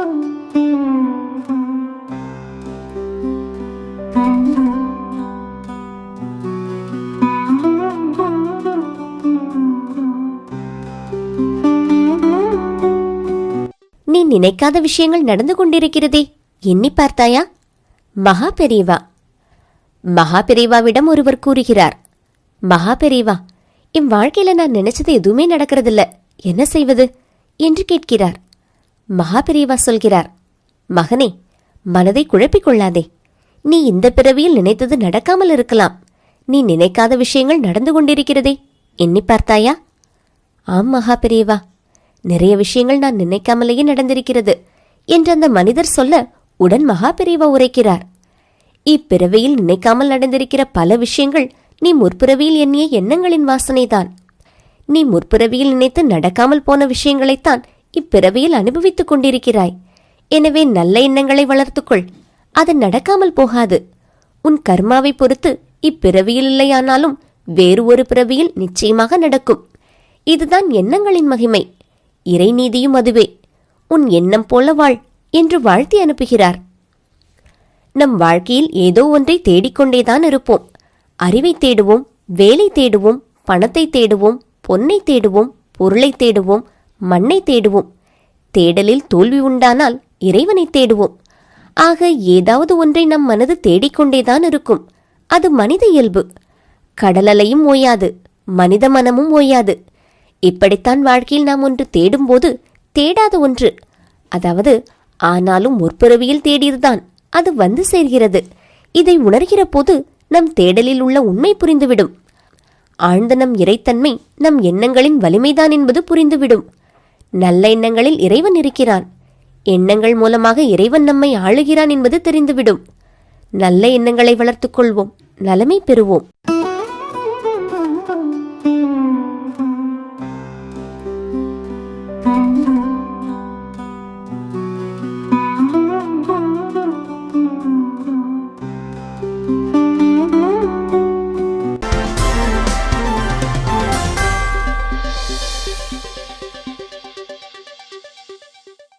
நீ நினைக்காத விஷயங்கள் நடந்து கொண்டிருக்கிறதே. எண்ணி பார்த்தாயா? மகா பெரியவா. மகா பெரியவாவிடம் ஒருவர் கூறுகிறார். மகா பெரியவா என் வாழ்க்கையில நான் நினைச்சது எதுவுமே நடக்கிறதில்ல. என்ன செய்வது? என்று கேட்கிறார். மகாபெரியவா சொல்கிறார் மகனே மனதை குழப்பிக் கொள்ளாதே. நீ இந்த பிறவியில் நினைத்தது நடக்காமல் இருக்கலாம். நீ நினைக்காத விஷயங்கள் நடந்து கொண்டிருக்கிறதே. எண்ணி பார்த்தாயா? ஆம் மகாபெரியவா நிறைய விஷயங்கள் நான் நினைக்காமலேயே நடந்திருக்கிறது என்று அந்த மனிதர் சொல்ல உடன் மகாபெரியவா உரைக்கிறார். இப்பிறவியில் நினைக்காமல் நடந்திருக்கிற பல விஷயங்கள் நீ முற்பிறவியில் எண்ணிய எண்ணங்களின் வாசனைதான். நீ முற்பிறவியில் நினைத்து நடக்காமல் போன விஷயங்களைத்தான் இப்பிறவியில் அனுபவித்துக் கொண்டிருக்கிறாய். எனவே நல்ல எண்ணங்களை வளர்த்துக்கொள். அது நடக்காமல் போகாது. உன் கர்மாவை பொறுத்து இப்பிறவியில் இல்லையானாலும் வேறு ஒரு பிறவியில் நிச்சயமாக நடக்கும். இதுதான் எண்ணங்களின் மகிமை. இறைநீதியும் அதுவே. உன் எண்ணம் போல வாழ் என்று வாழ்த்தி அனுப்புகிறார். நம் வாழ்க்கையில் ஏதோ ஒன்றை தேடிக்கொண்டேதான் இருப்போம். அறிவை தேடுவோம் வேலை தேடுவோம் பணத்தை தேடுவோம் பொன்னை தேடுவோம் பொருளை தேடுவோம் மண்ணை தேடுவோம். தேடலில் தோல்வி உண்டானால் இறைவனை தேடுவோம். ஆக ஏதாவது ஒன்றை நம் மனது தேடிக்கொண்டேதான் இருக்கும். அது மனித இயல்பு. கடலலையும் ஓயாது மனித மனமும் ஓயாது. இப்படித்தான் வாழ்க்கையில் நாம் ஒன்று தேடும்போது தேடாத ஒன்று. அதாவது ஆனாலும் முற்பிறவியில் தேடியதுதான். அது வந்து சேர்கிறது. இதை உணர்கிற போது நம் தேடலில் உள்ள உண்மை புரிந்துவிடும். ஆழ்ந்த நம் இறைத்தன்மை நம் எண்ணங்களின் வலிமைதான் என்பது புரிந்துவிடும். நல்ல எண்ணங்களில் இறைவன் இருக்கிறான். எண்ணங்கள் மூலமாக இறைவன் நம்மை ஆளுகிறான் என்பது தெரிந்துவிடும். நல்ல எண்ணங்களை வளர்த்துக் கொள்வோம். நலமை பெறுவோம்.